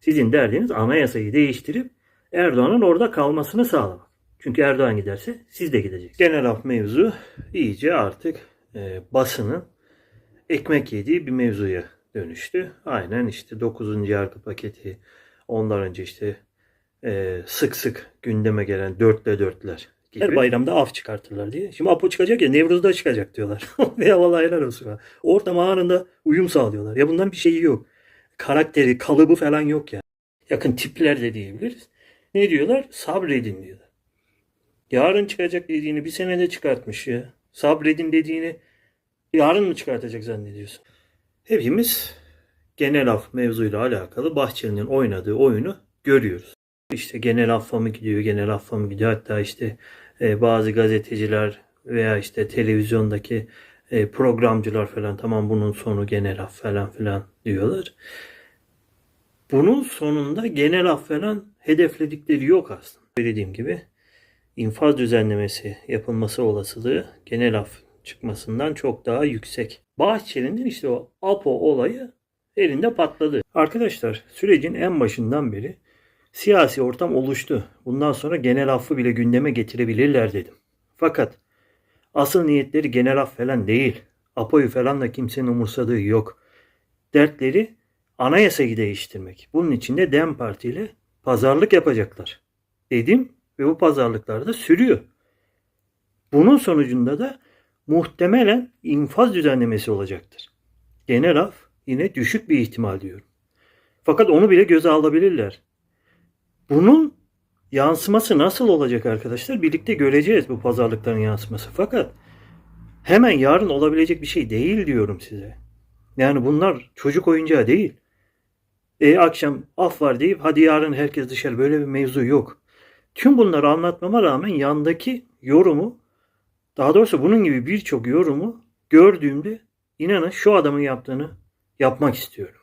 Sizin derdiniz anayasayı değiştirip Erdoğan'ın orada kalmasını sağlamak. Çünkü Erdoğan giderse siz de gideceksiniz. Genel af mevzu iyice artık e, basının ekmek yediği bir mevzuya dönüştü. Aynen işte 9. yargı paketi, ondan önce işte e, sık sık gündeme gelen dörtle dörtler gibi. Her bayramda af çıkartırlar diye. Şimdi Apo çıkacak ya Nevruz'da çıkacak diyorlar. Veya vallahi helal olsun. ha. Ortama anında uyum sağlıyorlar. Ya bunların bir şeyi yok. Karakteri, kalıbı falan yok ya. Yakın tipler de diyebiliriz. Ne diyorlar? Sabredin diyorlar. Yarın çıkacak dediğini bir senede çıkartmış ya. Sabredin dediğini yarın mı çıkartacak zannediyorsun? Hepimiz genel af mevzuyla alakalı Bahçeli'nin oynadığı oyunu görüyoruz. İşte genel affa mı gidiyor, genel affa mı gidiyor. Hatta işte e, bazı gazeteciler veya işte televizyondaki e, programcılar falan tamam bunun sonu genel af falan filan diyorlar. Bunun sonunda genel af falan hedefledikleri yok aslında. Dediğim gibi infaz düzenlemesi yapılması olasılığı genel af çıkmasından çok daha yüksek. Bahçeli'nin işte o APO olayı elinde patladı. Arkadaşlar sürecin en başından beri siyasi ortam oluştu. Bundan sonra genel affı bile gündeme getirebilirler dedim. Fakat asıl niyetleri genel af falan değil. APO'yu falan da kimsenin umursadığı yok. Dertleri anayasayı değiştirmek. Bunun için de DEM Parti ile pazarlık yapacaklar. Dedim ve bu pazarlıklar da sürüyor. Bunun sonucunda da muhtemelen infaz düzenlemesi olacaktır. Genel af yine düşük bir ihtimal diyorum. Fakat onu bile göze alabilirler. Bunun yansıması nasıl olacak arkadaşlar? Birlikte göreceğiz bu pazarlıkların yansıması. Fakat hemen yarın olabilecek bir şey değil diyorum size. Yani bunlar çocuk oyuncağı değil. E, akşam af var deyip hadi yarın herkes dışarı böyle bir mevzu yok. Tüm bunları anlatmama rağmen yandaki yorumu daha doğrusu bunun gibi birçok yorumu gördüğümde inanın şu adamın yaptığını yapmak istiyorum.